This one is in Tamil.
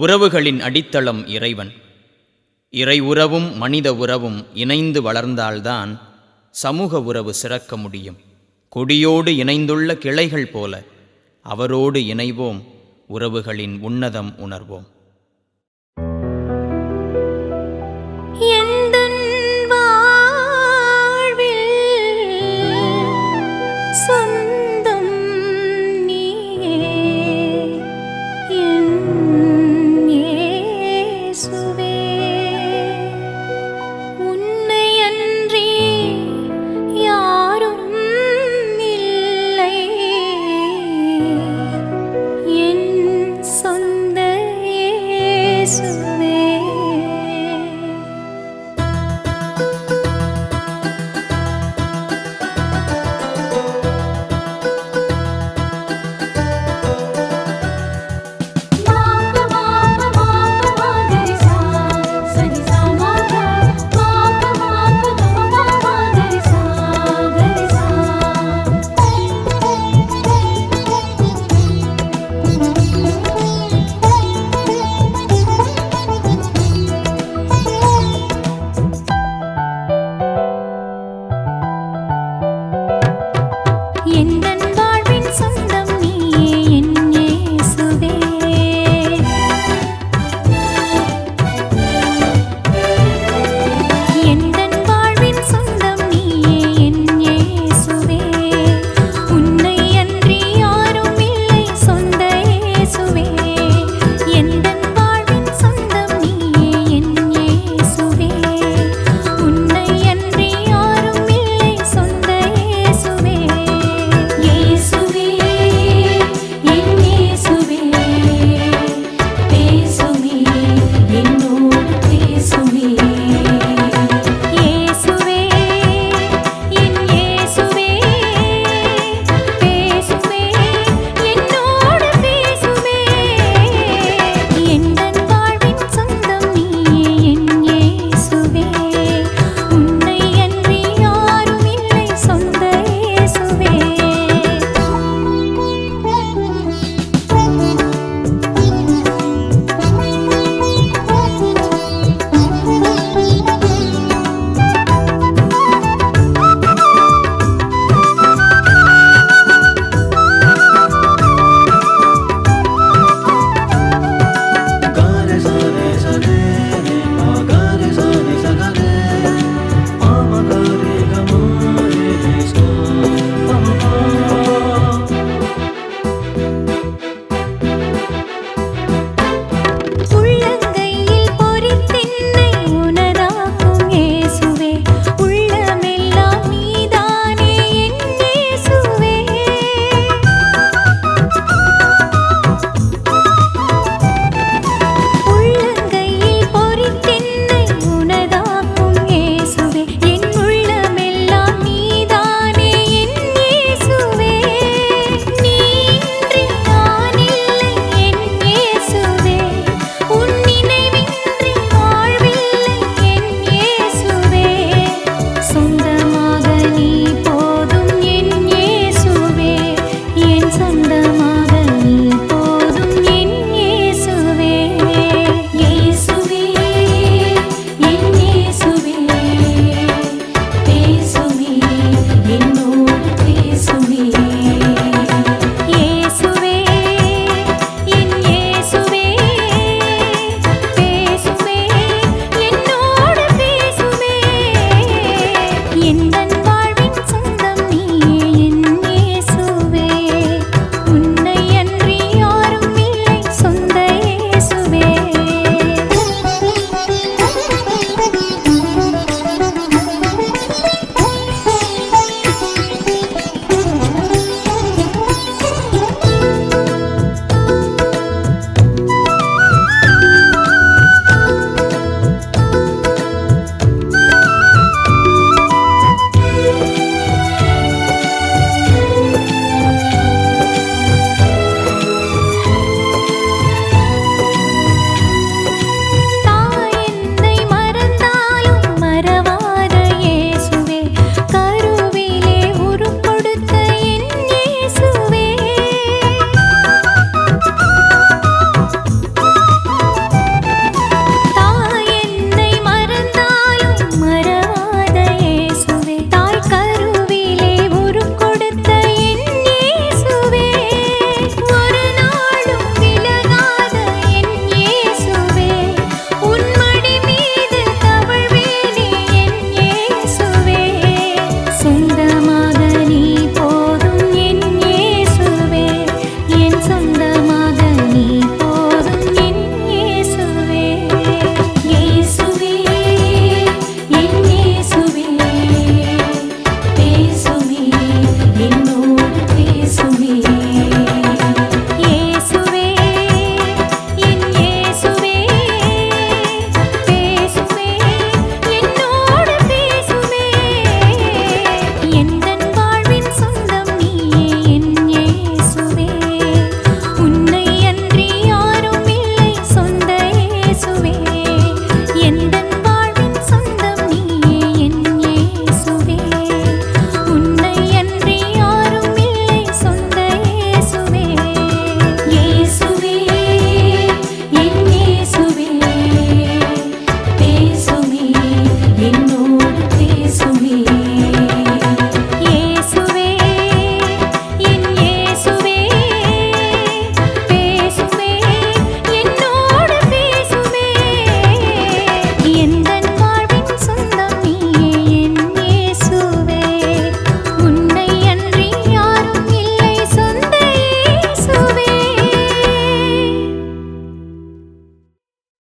உறவுகளின் அடித்தளம் இறைவன். இறை உறவும் மனித உறவும் இணைந்து வளர்ந்தால்தான் சமூக உறவு சிறக்க முடியும். கொடியோடு இணைந்துள்ள கிளைகள் போல அவரோடு இணைவோம் உறவுகளின் உன்னதம் உணர்வோம்.